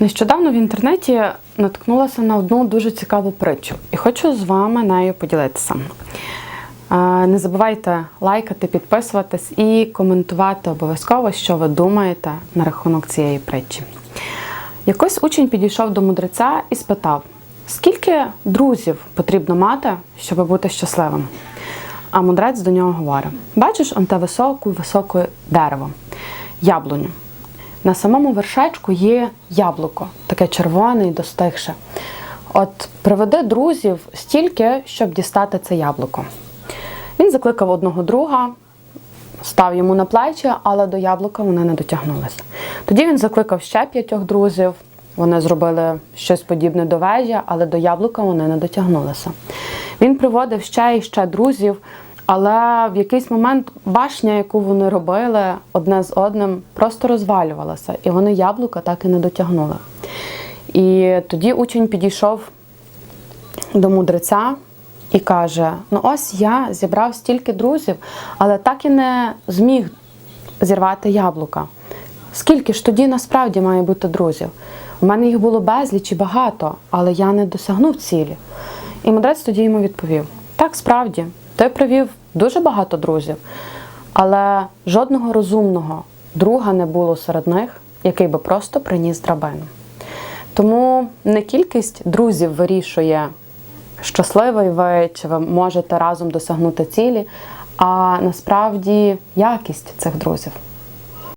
Нещодавно в інтернеті наткнулася на одну дуже цікаву притчу і хочу з вами нею поділитися. Е, Не забувайте лайкати, підписуватись і коментувати обов'язково, що ви думаєте на рахунок цієї притчі. Якось учень підійшов до мудреця і спитав: скільки друзів потрібно мати, щоб бути щасливим? А мудрець до нього говорить: бачиш, он те високе, високе дерево, яблуню. На самому вершечку є яблуко, таке червоне і достигше. От приведи друзів стільки, щоб дістати це яблуко. Він закликав одного друга, став йому на плечі, але до яблука вони не дотягнулися. Тоді він закликав ще п'ятьох друзів. Вони зробили щось подібне до вежі, але до яблука вони не дотягнулися. Він приводив ще і ще друзів, але в якийсь момент башня, яку вони робили одне з одним, просто розвалювалася, і вони яблука так і не дотягнули. І тоді учень підійшов до мудреця і каже: Ну, ось я зібрав стільки друзів, але так і не зміг зірвати яблука. Скільки ж тоді насправді має бути друзів? У мене їх було безліч і багато, але я не досягнув цілі. І мудрець тоді йому відповів: так, справді, ти привів дуже багато друзів, але жодного розумного друга не було серед них, який би просто приніс драбину. Тому не кількість друзів вирішує, щасливий ви чи ви можете разом досягнути цілі, а насправді якість цих друзів.